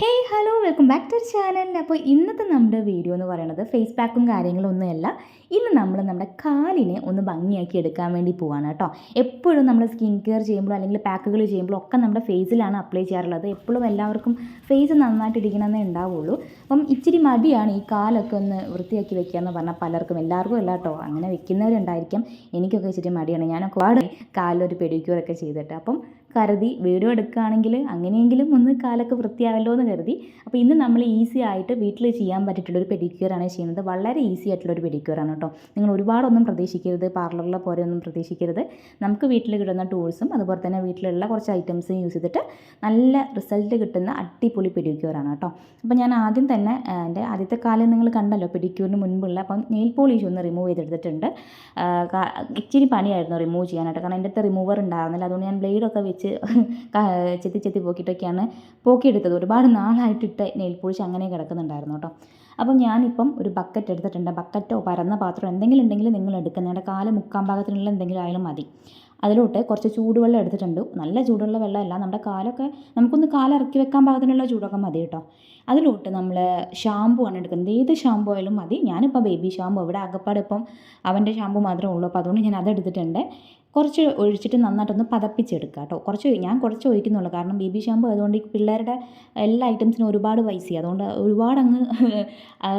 Hey hello welcome back to channel അപ്പോൾ ഇന്നത്തെ നമ്മുടെ വീഡിയോ എന്ന് പറയുന്നത് ഫേസ് പാക്കും കാര്യങ്ങളും ഒന്നുമല്ല ഇന്ന് നമ്മൾ നമ്മുടെ കാലിനെ ഒന്ന് ഭംഗിയാക്കി എടുക്കാൻ വേണ്ടി പോവാണ് കേട്ടോ. എപ്പോഴും നമ്മൾ സ്കിൻ കെയർ ചെയ്യുമ്പോൾ അല്ലെങ്കിൽ പാക്കുകൾ ചെയ്യുമ്പോൾ ഒക്കെ നമ്മുടെ ഫേസിലാണ് അപ്ലൈ ചെയ്യാറുള്ളത്. എപ്പോഴും എല്ലാവർക്കും ഫേസ് നന്നായിട്ട് ഇരിക്കണമെന്നേ ഉണ്ടാവുള്ളൂ. അപ്പം ഇച്ചിരി മടിയാണ് ഈ കാലൊക്കെ ഒന്ന് വൃത്തിയാക്കി വെക്കുക എന്ന് പറഞ്ഞാൽ പലർക്കും എല്ലാവർക്കും അല്ല കേട്ടോ. അങ്ങനെ വെക്കുന്നവരുണ്ടായിരിക്കും. എനിക്കൊക്കെ ഇച്ചിരി മടിയാണ്. ഞാനൊക്കെ ഒരുപാട് കാലൊരു പെഡിക്യൂറൊക്കെ ചെയ്തിട്ട്. അപ്പം കരുതി വീഡിയോ എടുക്കുകയാണെങ്കിൽ അങ്ങനെയെങ്കിലും ഒന്ന് കാലൊക്കെ വൃത്തിയാവല്ലോ എന്ന് കരുതി. അപ്പോൾ ഇന്ന് നമ്മൾ ഈസി ആയിട്ട് വീട്ടിൽ ചെയ്യാൻ പറ്റിയിട്ടുള്ള ഒരു പെഡിക്യൂറാണ് ചെയ്യുന്നത്. വളരെ ഈസി ആയിട്ടുള്ള ഒരു പെഡിക്യൂറാണ് കേട്ടോ. നിങ്ങൾ ഒരുപാടൊന്നും പ്രതീക്ഷിക്കരുത്. പാർലറിലെ പോലെ ഒന്നും പ്രതീക്ഷിക്കരുത്. നമുക്ക് വീട്ടിൽ കിട്ടുന്ന ടൂൾസും അതുപോലെ തന്നെ വീട്ടിലുള്ള കുറച്ച് ഐറ്റംസും യൂസ് ചെയ്തിട്ട് നല്ല റിസൾട്ട് കിട്ടുന്ന അടിപൊളി പെഡിക്യൂറാണ് കേട്ടോ. അപ്പോൾ ഞാൻ ആദ്യം തന്നെ എന്റെ ആദ്യത്തെ കാലം നിങ്ങൾ കണ്ടല്ലോ പെഡിക്യൂറിന് മുൻപുള്ള. അപ്പം നെയിൽ പോളിഷ് ഒന്ന് റിമൂവ് ചെയ്തെടുത്തിട്ടുണ്ട്. ഇച്ചിരി പണിയായിരുന്നു റിമൂവ് ചെയ്യാനായിട്ട്. കാരണം എന്റെ അടുത്ത് റിമൂവർ ഉണ്ടായിരുന്നില്ല. അതുകൊണ്ട് ഞാൻ ബ്ലേഡൊക്കെ വെച്ച് ക- ചെത്തി ചെത്തി പോക്കിയിട്ടൊക്കെയാണ് പോക്കിയെടുത്തത്. ഒരുപാട് നാളായിട്ടിട്ട് നെയിൽ പോളിഷ് അങ്ങനെ കിടക്കുന്നുണ്ടായിരുന്നു കേട്ടോ. അപ്പം ഞാനിപ്പം ഒരു ബക്കറ്റ് എടുത്തിട്ടുണ്ട്. ബക്കറ്റോ പരന്ന പാത്രമോ എന്തെങ്കിലും ഉണ്ടെങ്കിൽ നിങ്ങൾ എടുക്കുക നിങ്ങളുടെ കാൽ മുക്കാൻ ഭാഗത്തിനുള്ള എന്തെങ്കിലും ആയാലും മതി. അതിലോട്ട് കുറച്ച് ചൂടുവെള്ളം എടുത്തിട്ടുണ്ട്. നല്ല ചൂടുള്ള വെള്ളമല്ല. നമ്മുടെ കാലൊക്കെ നമുക്കൊന്ന് കാലിറക്കി വെക്കാൻ പാകത്തിനുള്ള ചൂടൊക്കെ മതി കേട്ടോ. അതിലോട്ട് നമ്മൾ ഷാമ്പു ആണ് എടുക്കുന്നത്. ഏത് ഷാമ്പു ആയാലും മതി. ഞാനിപ്പോൾ ബേബി ഷാമ്പു ഇവിടെ അകപ്പാട് ഇപ്പം അവന്റെ ഷാമ്പു മാത്രമേ ഉള്ളൂ. അപ്പോൾ അതുകൊണ്ട് ഞാൻ അതെടുത്തിട്ടുണ്ട് കുറച്ച് ഒഴിച്ചിട്ട് നന്നായിട്ടൊന്ന് പതപ്പിച്ചെടുക്കുക കേട്ടോ. കുറച്ച് ഞാൻ കുറച്ച് ഒഴിക്കുന്നുള്ളൂ. കാരണം ബേബി ഷാമ്പു അതുകൊണ്ട് ഈ പിള്ളേരുടെ എല്ലാ ഐറ്റംസിനും ഒരുപാട് പൈസ. അതുകൊണ്ട് ഒരുപാട് അങ്ങ്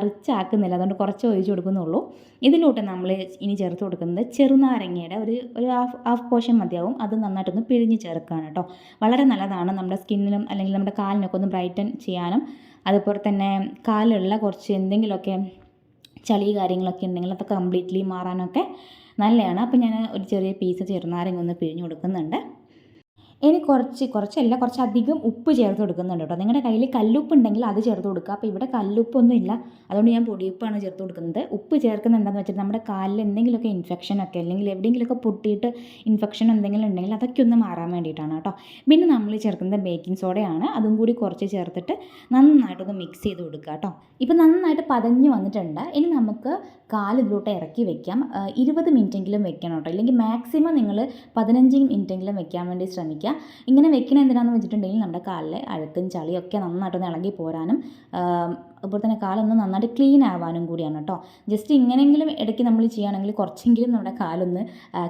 റിച്ച് ആക്കുന്നില്ല. അതുകൊണ്ട് കുറച്ച് ഒഴിച്ച് കൊടുക്കുന്നുള്ളൂ. ഇതിലോട്ട് നമ്മൾ ഇനി ചേർത്ത് കൊടുക്കുന്നത് ചെറുനാരങ്ങയുടെ ഒരു ഒരു ഹാഫ് ഹാഫ് പോർഷൻ മതിയാവും. അത് നന്നായിട്ടൊന്ന് പിഴിഞ്ഞ് ചേർക്കുകയാണ് കേട്ടോ. വളരെ നല്ലതാണ് നമ്മുടെ സ്കിന്നിനും അല്ലെങ്കിൽ നമ്മുടെ കാലിനൊക്കെ ഒന്ന് ബ്രൈറ്റൻ ചെയ്യാനും. അതുപോലെ തന്നെ കാലിലുള്ള കുറച്ച് എന്തെങ്കിലുമൊക്കെ ചളി കാര്യങ്ങളൊക്കെ ഉണ്ടെങ്കിൽ അതൊക്കെ കംപ്ലീറ്റ്ലി മാറാനൊക്കെ നല്ലതാണ്. അപ്പോൾ ഞാൻ ഒരു ചെറിയ പീസ് ചെറുനാരങ്ങ ഒന്ന് പിഴിഞ്ഞ് കൊടുക്കുന്നുണ്ട്. ഇനി കുറച്ച് കുറച്ചല്ല കുറച്ചധികം ഉപ്പ് ചേർത്ത് കൊടുക്കുന്നുണ്ട് കേട്ടോ. നിങ്ങളുടെ കയ്യിൽ കല്ലുപ്പ് ഉണ്ടെങ്കിൽ അത് ചേർത്ത് കൊടുക്കുക. അപ്പോൾ ഇവിടെ കല്ലുപ്പൊന്നും ഇല്ല അതുകൊണ്ട് ഞാൻ പൊടിയുപ്പാണ് ചേർത്ത് കൊടുക്കുന്നത്. ഉപ്പ് ചേർക്കുന്നത് എന്താണെന്ന് വെച്ചാൽ നമ്മുടെ കാലിൽ എന്തെങ്കിലുമൊക്കെ ഇൻഫെക്ഷനൊക്കെ അല്ലെങ്കിൽ എവിടെയെങ്കിലുമൊക്കെ പൊട്ടിയിട്ട് ഇൻഫെക്ഷൻ എന്തെങ്കിലും ഉണ്ടെങ്കിൽ അതൊക്കെ ഒന്ന് മാറാൻ വേണ്ടിയിട്ടാണ് കേട്ടോ. പിന്നെ നമ്മൾ ചേർക്കുന്നത് ബേക്കിംഗ് സോഡയാണ് അതും കൂടി കുറച്ച് ചേർത്തിട്ട് നന്നായിട്ടൊന്ന് മിക്സ് ചെയ്ത് കൊടുക്കുക കേട്ടോ. ഇപ്പം നന്നായിട്ട് പതഞ്ഞ് വന്നിട്ടുണ്ട്. ഇനി നമുക്ക് കാൽ ഇതിലോട്ട് ഇറക്കി വെക്കാം. ഇരുപത് മിനിറ്റെങ്കിലും വെക്കണം കേട്ടോ. ഇല്ലെങ്കിൽ മാക്സിമം നിങ്ങൾ പതിനഞ്ച് മിനിറ്റെങ്കിലും വെക്കാൻ വേണ്ടി ശ്രമിക്കുക. ഇങ്ങനെ വെക്കണ എന്തിനാണെന്ന് വെച്ചിട്ടുണ്ടെങ്കിൽ നമ്മുടെ കാലിലെ അഴുക്കും ചളിയൊക്കെ നന്നായിട്ടൊന്ന് ഇളകി പോരാനും അതുപോലെ തന്നെ കാലൊന്ന് നന്നായിട്ട് ക്ലീൻ ആവാനും കൂടിയാണ് കേട്ടോ. ജസ്റ്റ് ഇങ്ങനെങ്കിലും ഇടയ്ക്ക് നമ്മൾ ചെയ്യുകയാണെങ്കിൽ കുറച്ചെങ്കിലും നമ്മുടെ കാലൊന്ന്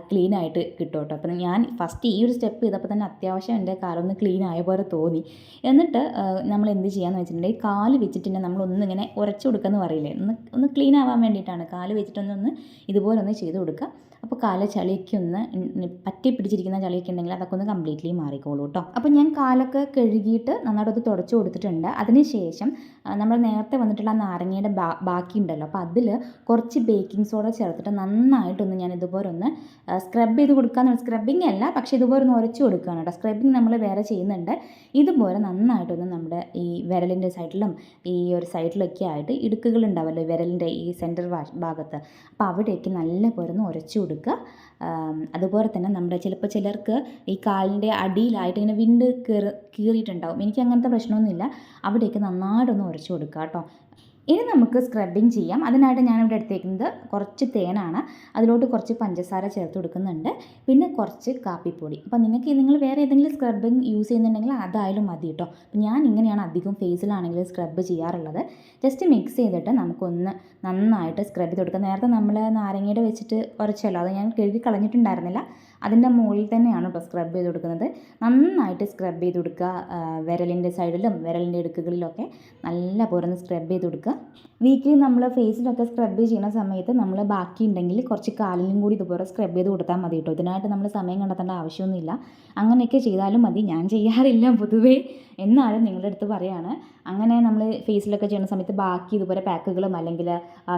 ക്ലീൻ ആയിട്ട് കിട്ടും കേട്ടോ. അപ്പം ഞാൻ ഫസ്റ്റ് ഈ ഒരു സ്റ്റെപ്പ് ചെയ്തപ്പോൾ തന്നെ അത്യാവശ്യം എന്റെ കാലൊന്ന് ക്ലീൻ ആയ പോലെ തോന്നി. എന്നിട്ട് നമ്മൾ എന്ത് ചെയ്യാന്ന് വെച്ചിട്ടുണ്ടെങ്കിൽ കാൽ വെച്ചിട്ട് നമ്മൾ നമ്മളൊന്നിങ്ങനെ ഉരച്ചു കൊടുക്കുക എന്ന് പറയില്ലേ? ഒന്ന് ഒന്ന് ക്ലീൻ ആവാൻ വേണ്ടിയിട്ടാണ്. കാൽ വെച്ചിട്ടൊന്നൊന്ന് ഇതുപോലെ ഒന്ന് ചെയ്ത് കൊടുക്കുക. അപ്പോൾ കാല ചളിയൊക്കെ പറ്റി പിടിച്ചിരിക്കുന്ന ചളിയൊക്കെ ഉണ്ടെങ്കിൽ അതൊക്കെ ഒന്ന് കംപ്ലീറ്റ്ലി മാറിക്കോളൂ കേട്ടോ അപ്പോൾ ഞാൻ കാലൊക്കെ കഴുകിയിട്ട് നന്നായിട്ട് തുടച്ചു കൊടുത്തിട്ടുണ്ട്. അതിനുശേഷം നമ്മൾ നേരത്തെ വന്നിട്ടുള്ള നാരങ്ങയുടെ ബാക്കി ഉണ്ടല്ലോ. അപ്പോൾ അതിൽ കുറച്ച് ബേക്കിംഗ് സോഡ ചേർത്തിട്ട് നന്നായിട്ടൊന്ന് ഞാൻ ഇതുപോലെ ഒന്ന് സ്ക്രബ് ചെയ്ത് കൊടുക്കാന്ന് സ്ക്രബിങ് അല്ല പക്ഷേ ഇതുപോലെ ഒന്ന് ഉരച്ചു കൊടുക്കുകയാണ് കേട്ടോ സ്ക്രബിങ് നമ്മൾ വേറെ ചെയ്യുന്നുണ്ട്. ഇതുപോലെ നന്നായിട്ടൊന്ന് നമ്മുടെ ഈ വിരലിന്റെ സൈഡിലും ഈ ഒരു സൈഡിലൊക്കെ ആയിട്ട് ഇടുക്കുകൾ ഉണ്ടാവല്ലോ വിരലിന്റെ ഈ സെന്റർ ഭാഗത്ത്. അപ്പോൾ അവിടെയൊക്കെ നല്ല പോലെ ഒന്ന് ഉരച്ചു കൊടുക്കുക. ആം, അതുപോലെ തന്നെ നമ്മുടെ ചിലപ്പോൾ ചിലർക്ക് ഈ കാലിന്റെ അടിയിലായിട്ട് ഇങ്ങനെ വിണ്ട് കീറി കീറിയിട്ടുണ്ടാവും. എനിക്ക് അങ്ങനത്തെ പ്രശ്നമൊന്നുമില്ല. അവിടെയൊക്കെ നന്നായിട്ടൊന്ന് ഉരച്ച് കൊടുക്കുക കേട്ടോ. ഇനി നമുക്ക് സ്ക്രബിങ് ചെയ്യാം. അതിനായിട്ട് ഞാനിവിടെ എടുത്തേക്കുന്നത് കുറച്ച് തേനാണ്. അതിലോട്ട് കുറച്ച് പഞ്ചസാര ചേർത്ത് കൊടുക്കുന്നുണ്ട്. പിന്നെ കുറച്ച് കാപ്പിപ്പൊടി. അപ്പോൾ നിങ്ങൾക്ക് നിങ്ങൾ വേറെ ഏതെങ്കിലും സ്ക്രബിങ് യൂസ് ചെയ്യുന്നുണ്ടെങ്കിൽ അതായാലും മതി കേട്ടോ. ഞാൻ ഇങ്ങനെയാണ് അധികം ഫേസിലാണെങ്കിൽ സ്ക്രബ് ചെയ്യാറുള്ളത്. ജസ്റ്റ് മിക്സ് ചെയ്തിട്ട് നമുക്കൊന്ന് നന്നായിട്ട് സ്ക്രബ് ചെയ്ത് കൊടുക്കാം. നേരത്തെ നമ്മൾ നാരങ്ങയുടെ വെച്ചിട്ട് കുറച്ചല്ലോ അത് ഞാൻ കഴുകി കളഞ്ഞിട്ടുണ്ടായിരുന്നില്ല. അതിന്റെ മുകളിൽ തന്നെയാണ് കേട്ടോ സ്ക്രബ് ചെയ്ത് കൊടുക്കുന്നത്. നന്നായിട്ട് സ്ക്രബ് ചെയ്ത് കൊടുക്കുക. വിരലിന്റെ സൈഡിലും വിരലിന്റെ ഇടുക്കുകളിലൊക്കെ നല്ല പോലെ ഒന്ന് സ്ക്രബ് ചെയ്ത് കൊടുക്കുക. വീക്കിലി നമ്മൾ ഫേസിലൊക്കെ സ്ക്രബ് ചെയ്യുന്ന സമയത്ത് നമ്മൾ ബാക്കി ഉണ്ടെങ്കിൽ കുറച്ച് കാലിലും കൂടി ഇതുപോലെ സ്ക്രബ് ചെയ്ത് കൊടുത്താൽ മതി കേട്ടോ. ഇതിനായിട്ട് നമ്മൾ സമയം കണ്ടെത്തേണ്ട ആവശ്യമൊന്നുമില്ല. അങ്ങനെയൊക്കെ ചെയ്താലും മതി. ഞാൻ ചെയ്യാറില്ല പൊതുവേ. എന്നാലും നിങ്ങളുടെ അടുത്ത് പറയാണ്. അങ്ങനെ നമ്മൾ ഫേസിലൊക്കെ ചെയ്യുന്ന സമയത്ത് ബാക്കി ഇതുപോലെ പാക്കുകളും അല്ലെങ്കിൽ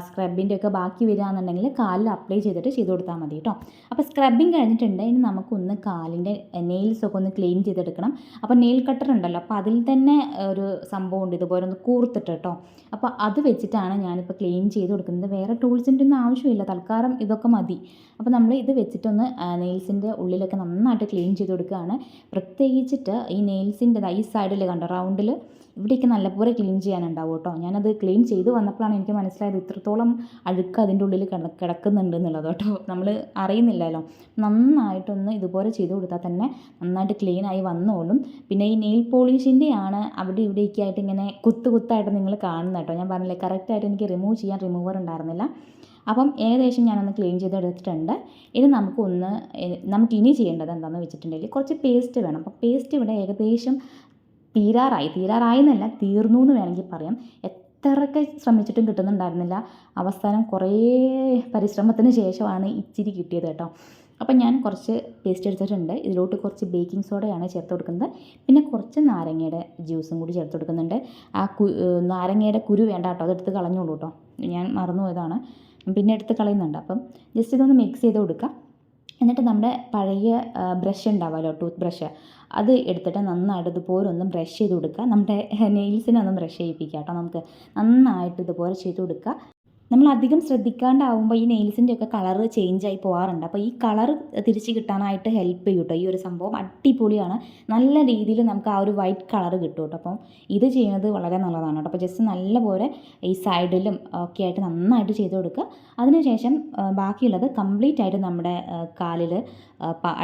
സ്ക്രബിന്റെ ഒക്കെ ബാക്കി വരികയാണെന്നുണ്ടെങ്കിൽ കാലിൽ അപ്ലൈ ചെയ്തിട്ട് ചെയ്ത് കൊടുത്താൽ മതി കേട്ടോ. അപ്പോൾ സ്ക്രബിങ് കഴിഞ്ഞിട്ടുണ്ട്. ഇനി നമുക്കൊന്ന് കാലിന്റെ നെയിൽസൊക്കെ ഒന്ന് ക്ലീൻ ചെയ്തെടുക്കണം. അപ്പോൾ നെയിൽ കട്ടർ ഉണ്ടല്ലോ. അപ്പോൾ അതിൽ തന്നെ ഒരു സംഭവം ഉണ്ട്. ഇതുപോലെ ഒന്ന് കൂർത്തിട്ട് കേട്ടോ അപ്പോൾ അത് വെച്ചിട്ടാണ് ഞാനിപ്പോൾ ക്ലീൻ ചെയ്ത് കൊടുക്കുന്നത്. വേറെ ടൂൾസിന്റെ ഒന്നും ആവശ്യമില്ല. തൽക്കാലം ഇതൊക്കെ മതി. അപ്പോൾ നമ്മൾ ഇത് വെച്ചിട്ടൊന്ന് നെയിൽസിന്റെ ഉള്ളിലൊക്കെ നന്നായിട്ട് ക്ലീൻ ചെയ്ത് കൊടുക്കുകയാണ്. പ്രത്യേകിച്ചിട്ട് ഈ നെയിൽസിന്റെ ഈ സൈഡിൽ കണ്ടോ? റൗണ്ടിൽ ഇവിടെയൊക്കെ നല്ലപോലെ ക്ലീൻ ചെയ്യാനുണ്ടാവും കേട്ടോ ഞാനത് ക്ലീൻ ചെയ്ത് വന്നപ്പോഴാണ് എനിക്ക് മനസ്സിലായത് ഇത്രത്തോളം അഴുക്ക് അതിന്റെ ഉള്ളിൽ കിട കിടക്കുന്നുണ്ട് എന്നുള്ളത് കേട്ടോ നമ്മൾ അറിയുന്നില്ലല്ലോ. നന്നായിട്ടൊന്ന് ഇതുപോലെ ചെയ്ത് കൊടുത്താൽ തന്നെ നന്നായിട്ട് ക്ലീൻ ആയി വന്നോളും. പിന്നെ ഈ നെയിൽ പോളിഷിന്റെയാണ് അവിടെ ഇവിടെയൊക്കെ ആയിട്ട് ഇങ്ങനെ കുത്ത് കുത്തായിട്ട് നിങ്ങൾ കാണുന്നത് കേട്ടോ ഞാൻ പറഞ്ഞില്ലേ കറക്റ്റായിട്ട് എനിക്ക് റിമൂവ് ചെയ്യാൻ റിമൂവർ ഉണ്ടായിരുന്നില്ല. അപ്പം ഏകദേശം ഞാനൊന്ന് ക്ലീൻ ചെയ്തെടുത്തിട്ടുണ്ട് ഇനി നമുക്കൊന്ന് നമുക്ക് ഇനി ചെയ്യേണ്ടത് എന്താണെന്ന് വെച്ചിട്ടുണ്ടെങ്കിൽ കുറച്ച് പേസ്റ്റ് വേണം. അപ്പോൾ പേസ്റ്റ് ഇവിടെ ഏകദേശം തീരാറായി. തീരാറായി എന്നല്ല തീർന്നു എന്ന് വേണമെങ്കിൽ പറയാം. എത്രയൊക്കെ ശ്രമിച്ചിട്ടും കിട്ടുന്നുണ്ടായിരുന്നില്ല. അവസാനം കുറേ പരിശ്രമത്തിന് ശേഷമാണ് ഇച്ചിരി കിട്ടിയത് കേട്ടോ. അപ്പം ഞാൻ കുറച്ച് പേസ്റ്റ് എടുത്തിട്ടുണ്ട്. ഇതിലോട്ട് കുറച്ച് ബേക്കിംഗ് സോഡയാണ് ചേർത്ത് കൊടുക്കുന്നത്. പിന്നെ കുറച്ച് നാരങ്ങയുടെ ജ്യൂസും കൂടി ചേർത്ത് കൊടുക്കുന്നുണ്ട്. ആ കു നാരങ്ങയുടെ കുരു വേണ്ട കേട്ടോ. അതെടുത്ത് കളഞ്ഞോളൂ കേട്ടോ. ഞാൻ മറന്നു പോയതാണ് പിന്നെ എടുത്ത് കളയുന്നുണ്ട്. അപ്പം ജസ്റ്റ് ഇതൊന്ന് മിക്സ് ചെയ്ത് കൊടുക്കുക എന്നിട്ട് നമ്മുടെ പഴയ ബ്രഷ് ഉണ്ടാവുമല്ലോ ടൂത്ത് ബ്രഷ്. അത് എടുത്തിട്ട് നന്നായിട്ട് ഇതുപോലെ ഒന്ന് ബ്രഷ് ചെയ്ത് കൊടുക്കുക. നമ്മുടെ നെയിൽസിനെ ഒന്ന് ബ്രഷ് ചെയ്യിപ്പിക്കുക കേട്ടോ. നമുക്ക് നന്നായിട്ട് ഇതുപോലെ ചെയ്ത് കൊടുക്കുക. നമ്മൾ അധികം ശ്രദ്ധിക്കാണ്ടാവുമ്പോൾ ഈ നെയിൽസിന്റെ ഒക്കെ കളർ ചേഞ്ച് ആയി പോകാറുണ്ട് അപ്പോൾ ഈ കളർ തിരിച്ച് കിട്ടാനായിട്ട് ഹെൽപ്പ് ചെയ്യും കേട്ടോ ഈ ഒരു സംഭവം അടിപൊളിയാണ്. നല്ല രീതിയിൽ നമുക്ക് ആ ഒരു വൈറ്റ് കളർ കിട്ടും കേട്ടോ. അപ്പം ഇത് ചെയ്യുന്നത് വളരെ നല്ലതാണ് കേട്ടോ. അപ്പോൾ ജസ്റ്റ് നല്ലപോലെ ഈ സൈഡിലും ഒക്കെ ആയിട്ട് നന്നായിട്ട് ചെയ്ത് കൊടുക്കുക. അതിനുശേഷം ബാക്കിയുള്ളത് കംപ്ലീറ്റ് ആയിട്ട് നമ്മുടെ കാലിൽ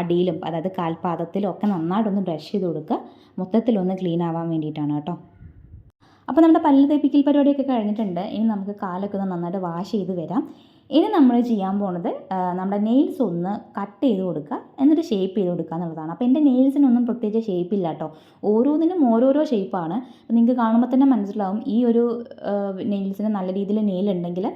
അടിയിലും അതായത് കാൽപാദത്തിലും ഒക്കെ നന്നായിട്ടൊന്ന് ബ്രഷ് ചെയ്ത് കൊടുക്കുക. മൊത്തത്തിലൊന്ന് ക്ലീൻ ആവാൻ വേണ്ടിയിട്ടാണ് കേട്ടോ. അപ്പോൾ നമ്മുടെ പല്ല് തേപ്പിക്കൽ പരിപാടിയൊക്കെ കഴിഞ്ഞിട്ടുണ്ട്. ഇനി നമുക്ക് കാലൊക്കെ ഒന്ന് നന്നായിട്ട് വാഷ് ചെയ്ത് വരാം. ഇനി നമ്മൾ ചെയ്യാൻ പോണത് നമ്മുടെ നെയിൽസ് ഒന്ന് കട്ട് ചെയ്ത് കൊടുക്കുക. എന്നിട്ട് ഷേപ്പ് ചെയ്ത് കൊടുക്കുക എന്നുള്ളതാണ്. അപ്പോൾ എന്റെ നെയിൽസിനൊന്നും പ്രത്യേകിച്ച് ഷേപ്പ് ഇല്ല കേട്ടോ ഓരോന്നിനും ഓരോരോ ഷേപ്പാണ് അപ്പോൾ നിങ്ങൾക്ക് കാണുമ്പോൾ തന്നെ മനസ്സിലാവും. ഈ ഒരു നെയിൽസിന് നല്ല രീതിയിൽ നെയിൽ ഉണ്ടെങ്കിൽ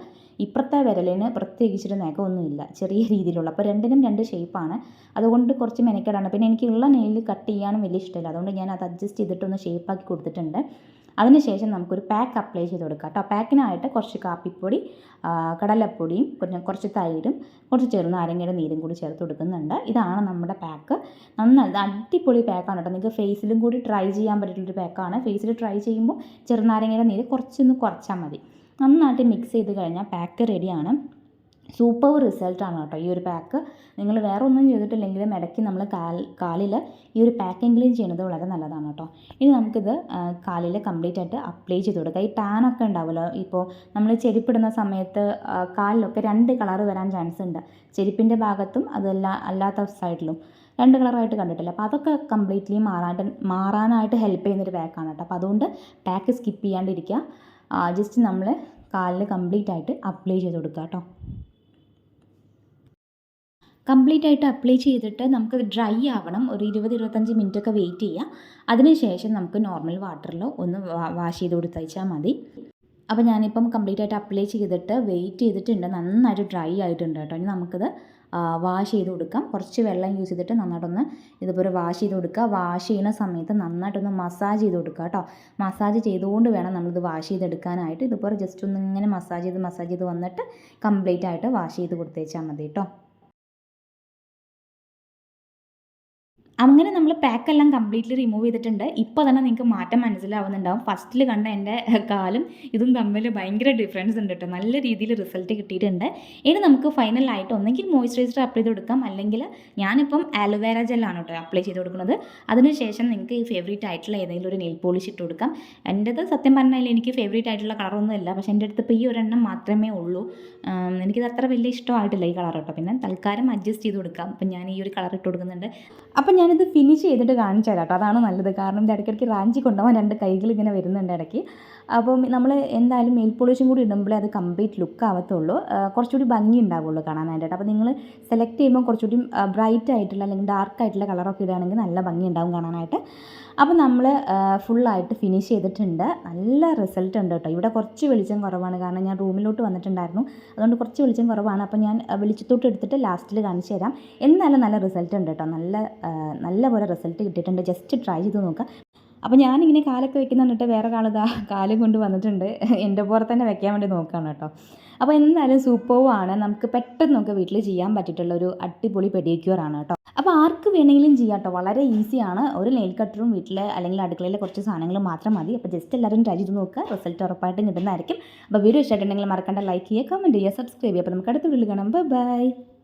ഇപ്പുറത്തെ വിരലിന് പ്രത്യേകിച്ചൊരു നഖമൊന്നുമില്ല. ചെറിയ രീതിയിലുള്ള. അപ്പോൾ രണ്ടിനും രണ്ട് ഷേപ്പാണ് അതുകൊണ്ട് കുറച്ച് മെനക്കേടാണ്. പിന്നെ എനിക്കുള്ള നെയിൽ കട്ട് ചെയ്യാനും വലിയ ഇഷ്ടമില്ല. അതുകൊണ്ട് ഞാൻ അത് അഡ്ജസ്റ്റ് ചെയ്തിട്ടൊന്ന് ഷേപ്പാക്കി കൊടുത്തിട്ടുണ്ട്. അതിനുശേഷം നമുക്കൊരു പാക്ക് അപ്ലൈ ചെയ്ത് കൊടുക്കാം കേട്ടോ. പാക്കിനായിട്ട് കുറച്ച് കാപ്പിപ്പൊടി കടലപ്പൊടിയും പിന്നെ കുറച്ച് തൈരും കുറച്ച് ചെറുനാരങ്ങയുടെ നീരും കൂടി ചേർത്ത് കൊടുക്കുന്നുണ്ട്. ഇതാണ് നമ്മുടെ പാക്ക് നന്നായി അടിപൊളി പാക്കാണ് കേട്ടോ. നിങ്ങൾക്ക് ഫേസിലും കൂടി ട്രൈ ചെയ്യാൻ പറ്റിയിട്ടുള്ളൊരു പാക്കാണ് ഫേസിൽ ട്രൈ ചെയ്യുമ്പോൾ ചെറുനാരങ്ങയുടെ നീര് കുറച്ചൊന്ന് കുറച്ചാൽ മതി. നന്നായിട്ട് മിക്സ് ചെയ്ത് കഴിഞ്ഞാൽ പാക്ക് റെഡിയാണ് സൂപ്പർ റിസൾട്ടാണ് കേട്ടോ ഈ ഒരു പാക്ക്. നിങ്ങൾ വേറെ ഒന്നും ചെയ്തിട്ടില്ലെങ്കിലും ഇടയ്ക്ക് നമ്മൾ കാൽ കാലിൽ ഈ ഒരു പാക്കെങ്കിലും ചെയ്യുന്നത് വളരെ നല്ലതാണ് കേട്ടോ. ഇനി നമുക്കിത് കാലിൽ കംപ്ലീറ്റ് ആയിട്ട് അപ്ലൈ ചെയ്ത് കൊടുക്കുക ഈ ടാനൊക്കെ ഉണ്ടാവുമല്ലോ ഇപ്പോൾ നമ്മൾ ചെരിപ്പിടുന്ന സമയത്ത് കാലിലൊക്കെ രണ്ട് കളർ വരാൻ ചാൻസ് ഉണ്ട്. ചെരിപ്പിന്റെ ഭാഗത്തും അതല്ല അല്ലാത്ത സൈഡിലും രണ്ട് കളറായിട്ട് കണ്ടിട്ടില്ല. അപ്പോൾ അതൊക്കെ കംപ്ലീറ്റ്ലി മാറാനായിട്ട് മാറാനായിട്ട് ഹെൽപ്പ് ചെയ്യുന്നൊരു പാക്കാണ് കേട്ടോ. അപ്പോൾ അതുകൊണ്ട് പാക്ക് സ്കിപ്പ് ചെയ്യാണ്ടിരിക്കുക. ജസ്റ്റ് നമ്മൾ കാലിൽ കംപ്ലീറ്റ് ആയിട്ട് അപ്ലൈ ചെയ്ത് കൊടുക്കുക കേട്ടോ. കംപ്ലീറ്റ് ആയിട്ട് അപ്ലൈ ചെയ്തിട്ട് നമുക്കത് ഡ്രൈ ആവണം. ഒരു ഇരുപത് ഇരുപത്തഞ്ച് മിനിറ്റ് ഒക്കെ വെയിറ്റ് ചെയ്യുക. അതിനുശേഷം നമുക്ക് നോർമൽ വാട്ടറിലോ ഒന്ന് വാഷ് ചെയ്ത് കൊടുത്തയച്ചാൽ മതി. അപ്പോൾ ഞാനിപ്പം കംപ്ലീറ്റ് ആയിട്ട് അപ്ലൈ ചെയ്തിട്ട് വെയിറ്റ് ചെയ്തിട്ടുണ്ട്. നന്നായിട്ട് ഡ്രൈ ആയിട്ടുണ്ട് കേട്ടോ. ഇനി നമുക്കിത് വാഷ് ചെയ്ത് കൊടുക്കാം. കുറച്ച് വെള്ളം യൂസ് ചെയ്തിട്ട് നന്നായിട്ടൊന്ന് ഇതുപോലെ വാഷ് ചെയ്ത് കൊടുക്കുക. വാഷ് ചെയ്യുന്ന സമയത്ത് നന്നായിട്ടൊന്ന് മസാജ് ചെയ്ത് കൊടുക്കുക കേട്ടോ. മസാജ് ചെയ്തുകൊണ്ട് വേണം നമ്മളിത് വാഷ് ചെയ്തെടുക്കാനായിട്ട്. ഇതുപോലെ ജസ്റ്റ് ഒന്ന് ഇങ്ങനെ മസാജ് ചെയ്ത് മസാജ് ചെയ്ത് വന്നിട്ട് കംപ്ലീറ്റ് ആയിട്ട് വാഷ് ചെയ്ത് കൊടുത്തേച്ചാൽ മതി കേട്ടോ. അങ്ങനെ നമ്മൾ പാക്കെല്ലാം കംപ്ലീറ്റ്ലി റിമൂവ് ചെയ്തിട്ടുണ്ട്. ഇപ്പോൾ തന്നെ നിങ്ങൾക്ക് മാറ്റം മനസ്സിലാവുന്നുണ്ടാവും. ഫസ്റ്റിൽ കണ്ട എന്റെ കാലും ഇതും തമ്മിൽ ഭയങ്കര ഡിഫറൻസ് ഉണ്ട് കേട്ടോ നല്ല രീതിയിൽ റിസൾട്ട് കിട്ടിയിട്ടുണ്ട്. ഇനി നമുക്ക് ഫൈനലായിട്ട് ഒന്നെങ്കിൽ മോയ്സ്ചറൈസർ അപ്ലൈ ചെയ്ത് കൊടുക്കാം. അല്ലെങ്കിൽ ഞാനിപ്പം ആലോവേര ജെല്ലാണ് കേട്ടോ അപ്ലൈ ചെയ്ത് കൊടുക്കുന്നത്. അതിനുശേഷം നിങ്ങൾക്ക് ഈ ഫേവറേറ്റ് ആയിട്ടുള്ള ഏതെങ്കിലും ഒരു നെയിൽ പോളിഷ് ഇട്ട് കൊടുക്കാം. എന്റെത് സത്യം പറഞ്ഞാൽ എനിക്ക് ഫേവറേറ്റ് ആയിട്ടുള്ള കളറൊന്നുമില്ല പക്ഷേ എന്റെ അടുത്ത് ഇപ്പോൾ ഈ ഒരെണ്ണം മാത്രമേ ഉള്ളൂ. എനിക്കിത് അത്ര വലിയ ഇഷ്ടമായിട്ടില്ല ഈ കളർ കേട്ടോ. പിന്നെ തൽക്കാലം അഡ്ജസ്റ്റ് ചെയ്ത് കൊടുക്കാം. അപ്പം ഞാൻ ഈ ഒരു കളർ ഇട്ട് കൊടുക്കുന്നുണ്ട്. അപ്പം ഞാനിത് ഫിനിഷ് ചെയ്തിട്ട് കാണിച്ചു തരാം കേട്ടോ അതാണ് നല്ലത്. കാരണം ഇത് ഇടയ്ക്കിടയ്ക്ക് റാഞ്ചി കൊണ്ടുപോകാൻ രണ്ട് കൈകൾ ഇങ്ങനെ വരുന്നുണ്ട് ഇടയ്ക്ക്. അപ്പം നമ്മൾ എന്തായാലും മെയിൽ പോളിഷും കൂടി ഇടുമ്പോഴേ അത് കംപ്ലീറ്റ് ലുക്ക് ആവത്തുള്ളൂ. കുറച്ചുകൂടി ഭംഗി ഉണ്ടാവുള്ളൂ കാണാനായിട്ട് അപ്പോൾ നിങ്ങൾ സെലക്ട് ചെയ്യുമ്പോൾ കുറച്ചുകൂടി ബ്രൈറ്റ് ആയിട്ടുള്ള അല്ലെങ്കിൽ ഡാർക്ക് ആയിട്ടുള്ള കളറൊക്കെ ഇടുകയാണെങ്കിൽ നല്ല ഭംഗി ഉണ്ടാവും കാണാനായിട്ട്. അപ്പോൾ നമ്മൾ ഫുള്ളായിട്ട് ഫിനിഷ് ചെയ്തിട്ടുണ്ട്. നല്ല റിസൾട്ട് ഉണ്ട് കേട്ടോ. ഇവിടെ കുറച്ച് വെളിച്ചം കുറവാണ്. കാരണം ഞാൻ റൂമിലോട്ട് വന്നിട്ടുണ്ടായിരുന്നു. അതുകൊണ്ട് കുറച്ച് വെളിച്ചം കുറവാണ്. അപ്പോൾ ഞാൻ വെളിച്ചത്തോട്ട് എടുത്തിട്ട് ലാസ്റ്റിൽ കാണിച്ചു തരാം. എന്നാലും നല്ല റിസൾട്ട് ഉണ്ട് കേട്ടോ. നല്ല നല്ല പോലെ റിസൾട്ട് കിട്ടിയിട്ടുണ്ട്. ജസ്റ്റ് ട്രൈ ചെയ്ത് നോക്കുക അപ്പോൾ ഞാനിങ്ങനെ കാലൊക്കെ വെക്കുന്നുണ്ടിട്ട് വേറെ കാളിതാ കാലും കൊണ്ട് വന്നിട്ടുണ്ട്. എന്റെ പുറത്ത് തന്നെ വെക്കാൻ വേണ്ടി നോക്കുകയാണ് കേട്ടോ. അപ്പോൾ എന്തായാലും സൂപ്പർവാണ് നമുക്ക് പെട്ടെന്നൊക്കെ വീട്ടിൽ ചെയ്യാൻ പറ്റിയിട്ടുള്ള ഒരു അടിപൊളി പെഡിക്യൂറാണ് കേട്ടോ. അപ്പോൾ ആർക്ക് വേണമെങ്കിലും ചെയ്യാം കേട്ടോ. വളരെ ഈസിയാണ് ഒരു നെയിൽ കട്ടറും വീട്ടിൽ അല്ലെങ്കിൽ അടുക്കളയിലെ കുറച്ച് സാധനങ്ങൾ മാത്രം മതി. അപ്പോൾ ജസ്റ്റ് എല്ലാവരും ട്രൈ ചെയ്ത് നോക്കുക. റിസൾട്ട് ഉറപ്പായിട്ടും കിട്ടുന്നതായിരിക്കും. അപ്പോൾ വീഡിയോ ഇഷ്ടമായിട്ടുണ്ടെങ്കിൽ മറക്കണ്ട. ലൈക്ക് ചെയ്യുക കമന്റ് ചെയ്യുക സബ്സ്ക്രൈബ് ചെയ്യുക. അപ്പോൾ നമുക്ക് അടുത്ത വീഡിയോ കാണാം. ബൈ